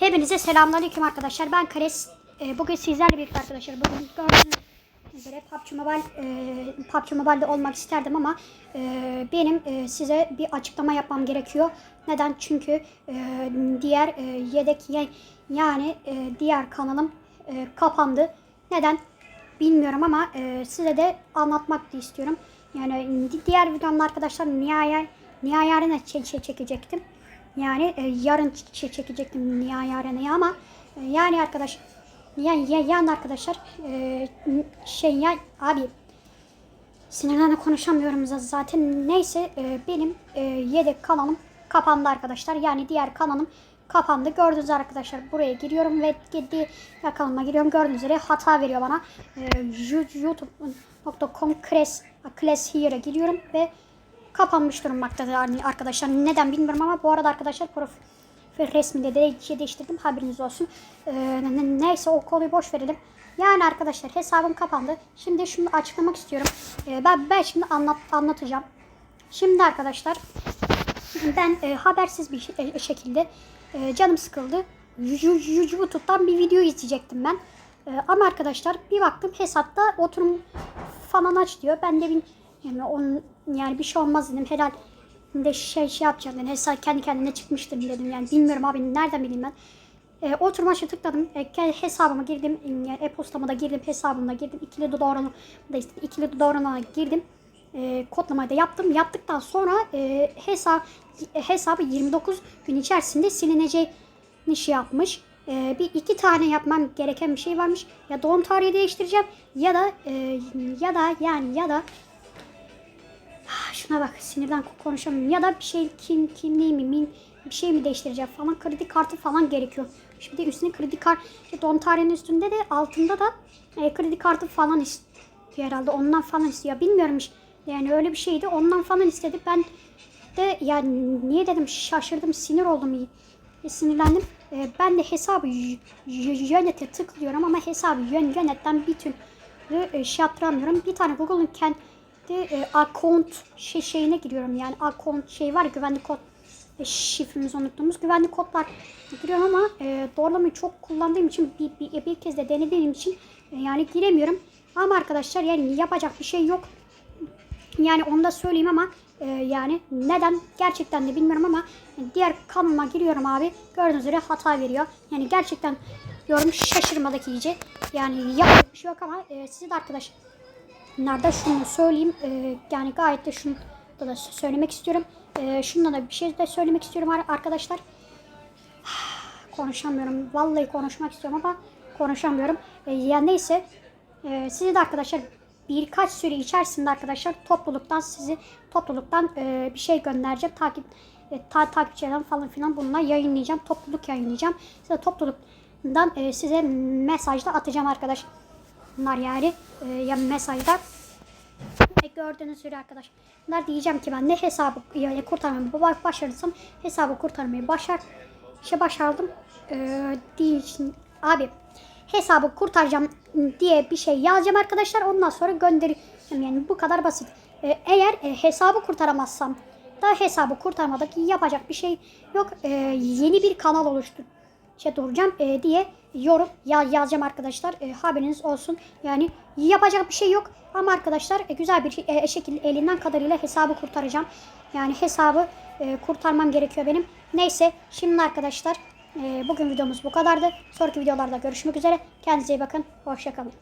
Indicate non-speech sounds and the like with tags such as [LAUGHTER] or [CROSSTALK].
Hepinize selamünaleyküm arkadaşlar. Ben Kares. Ee, bugün sizlerle birlikte arkadaşlar. Bugün gördüğünüz üzere PUBG Mobile, e, PUBG Mobile'de olmak isterdim ama e, benim e, size bir açıklama yapmam gerekiyor. Neden? Çünkü e, diğer e, yedek ye- yani e, diğer kanalım e, kapandı. Neden? Bilmiyorum ama e, size de anlatmak da istiyorum. Yani di- diğer videomda arkadaşlar nihayet nihayet yarına çe- çe- çekecektim. Yani e, yarın çe- çekecektim nihayet yarına ama e, yani arkadaş yani, ya- yani arkadaşlar e, şey ya abi sinirlerle konuşamıyorum zaten. Neyse e, benim e, yedek kanalım kapandı arkadaşlar. Yani diğer kanalım kapandı. Gördüğünüz üzere arkadaşlar buraya giriyorum ve diğer kanalıma giriyorum. Gördüğünüz üzere hata veriyor bana. E, youtube.com crash class here'a giriyorum ve kapanmış yani arkadaşlar. Neden bilmiyorum ama bu arada arkadaşlar profil resminde de şey değiştirdim haberiniz olsun. Ee, ne- ne- neyse o konuyu boş verelim. Yani arkadaşlar hesabım kapandı. Şimdi şunu açıklamak istiyorum. Ee, ben ben şimdi anlat anlatacağım. Şimdi arkadaşlar ben e, habersiz bir e, şekilde e, canım sıkıldı. YouTube'dan bir video izleyecektim ben. E, ama arkadaşlar bir baktım hesapta oturum falan aç diyor. Ben de bir yani onun yani bir şey olmaz dedim. Herhal de şey şey yapacağım dedim. Hesap kendi kendine çıkmıştır dedim. Yani bilmiyorum abi nereden bileyim ben. E, oturum açı tıkladım. E, hesabıma girdim. E-postama da girdim. Hesabıma girdim. İkili doğrulama da istedim. İkili doğrulama girdim e, kodlamayı da yaptım. Yaptıktan sonra e, hesap e, hesabı 29 gün içerisinde silineceğini şey yapmış. E, bir iki tane yapmam gereken bir şey varmış. Ya doğum tarihi değiştireceğim ya da e, ya da yani ya da şuna bak sinirden konuşamıyorum. Ya da bir şey kim kimliğimi min, bir şey mi değiştireceğim falan kredi kartı falan gerekiyor. Şimdi üstüne kredi kart işte doğum tarihinin üstünde de altında da e, kredi kartı falan istiyor herhalde. Ondan falan istiyor. Bilmiyorum iş- yani öyle bir şeydi. Ondan falan istedi. Ben de yani niye dedim şaşırdım sinir oldum. E, sinirlendim. E, ben de hesabı yönete tıklıyorum ama hesabı yön yönetten bir türlü e, şey yaptıramıyorum. Bir tane Google'ın kendi e, account şey, şeyine giriyorum yani account şey var güvenlik kod e, şifremizi unuttuğumuz güvenlik kodlar giriyorum ama e, doğrulamayı çok kullandığım için bir, bir, bir kez de denediğim için e, yani giremiyorum. Ama arkadaşlar yani yapacak bir şey yok. Yani onu da söyleyeyim ama e, yani neden gerçekten de bilmiyorum ama diğer kanalıma giriyorum abi. Gördüğünüz üzere hata veriyor. Yani gerçekten diyorum şaşırmadaki iyice. Yani yapacak bir şey yok ama e, size de arkadaş Nerede şunu söyleyeyim. E, yani gayet de şunu da, da söylemek istiyorum. E, şundan da bir şey de söylemek istiyorum ar- arkadaşlar. [SIGHS] Konuşamıyorum. Vallahi konuşmak istiyorum ama konuşamıyorum. E, ya neyse. E, size de arkadaşlar birkaç süre içerisinde arkadaşlar topluluktan sizi topluluktan e, bir şey göndereceğim. Takip e, ta, takipçilerden falan filan bununla yayınlayacağım. Topluluk yayınlayacağım. Size topluluktan e, size mesaj da atacağım arkadaşlar. Bunlar yani e, ya mesajda e, gördüğünüz üzere arkadaşlar diyeceğim ki ben ne hesabı yani kurtarmayı ba- başarırsam hesabı kurtarmayı başar şey başardım. E, için abi hesabı kurtaracağım diye bir şey yazacağım arkadaşlar. Ondan sonra göndereceğim yani bu kadar basit. E, eğer e, hesabı kurtaramazsam da hesabı kurtarmadaki yapacak bir şey yok. E, yeni bir kanal oluştur şey duracağım e, diye yorum ya yazacağım arkadaşlar. E, haberiniz olsun. Yani yapacak bir şey yok. Ama arkadaşlar e, güzel bir e, şekilde elinden kadarıyla hesabı kurtaracağım. Yani hesabı e, kurtarmam gerekiyor benim. Neyse şimdi arkadaşlar e, bugün videomuz bu kadardı. Sonraki videolarda görüşmek üzere. Kendinize iyi bakın. Hoşçakalın.